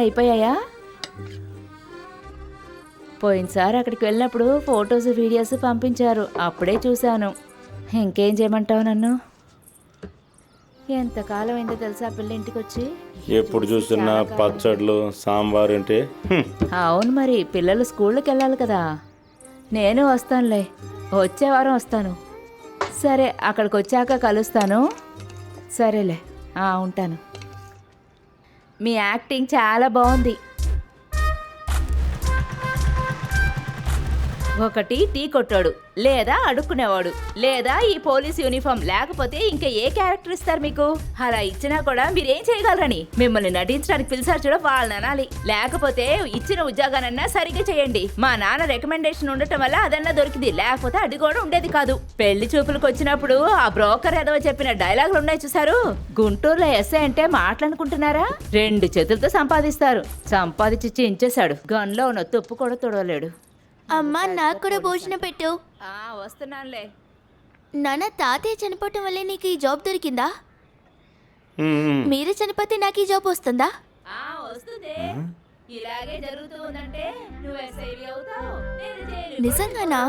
అయిపోయాయా? పోయినసారి అక్కడికి వెళ్ళినప్పుడు ఫొటోస్ వీడియోస్ పంపించారు. అప్పుడే చూశాను. ఇంకేం చేయమంటావు నన్ను? ఎంతకాలం అయిందో తెలుసా పిల్ల ఇంటికి వచ్చి ఎప్పుడు చూస్తున్నా పచ్చళ్ళు సాంబార్ అంటే. అవును మరి పిల్లలు స్కూళ్ళకి వెళ్ళాలి కదా. నేను వస్తానులే. వచ్చే వారం వస్తాను. సరే అక్కడికి వచ్చాక కలుస్తాను. సరేలే ఆ, ఉంటాను. మీ యాక్టింగ్ చాలా బాగుంది. ఒకటి టీ కొట్టాడు లేదా అడుక్కునేవాడు లేదా ఈ పోలీస్ యూనిఫామ్ లేకపోతే ఇంకా ఏ క్యారెక్టర్ ఇస్తారు మీకు? అలా ఇచ్చినా కూడా మీరేం చేయగలరని? మిమ్మల్ని నటించడానికి పిలిచారు చూడ వాళ్ళని అనాలి. లేకపోతే ఇచ్చిన ఉద్యోగానన్నా సరిగ్గా చేయండి. మా నాన్న రికమెండేషన్ ఉండటం వల్ల అదన్నా దొరికింది. లేకపోతే అది కూడా ఉండేది కాదు. పెళ్ళి చూపులకు వచ్చినప్పుడు ఆ బ్రోకర్ ఏదో చెప్పిన డైలాగులు ఉన్నాయి చూసారు గుంటూరులో ఎస్ఐ అంటే మాట్లాడుకుంటున్నారా? రెండు చేతులతో సంపాదిస్తారు. సంపాదించి చించేశాడు. గన్లో ఉన్న తుప్పు కూడా తొడవలేడు. అమ్మా నాకు కూడా భోజనం పెట్టు. వస్తున్నానులే. నాన్న తాతయ్య చనిపోవటం వల్ల నీకు ఈ జాబ్ దొరికిందా? మీరు చనిపోతే నాకు ఈ జాబ్ వస్తుందా? వస్తుంది. నిజంగానా?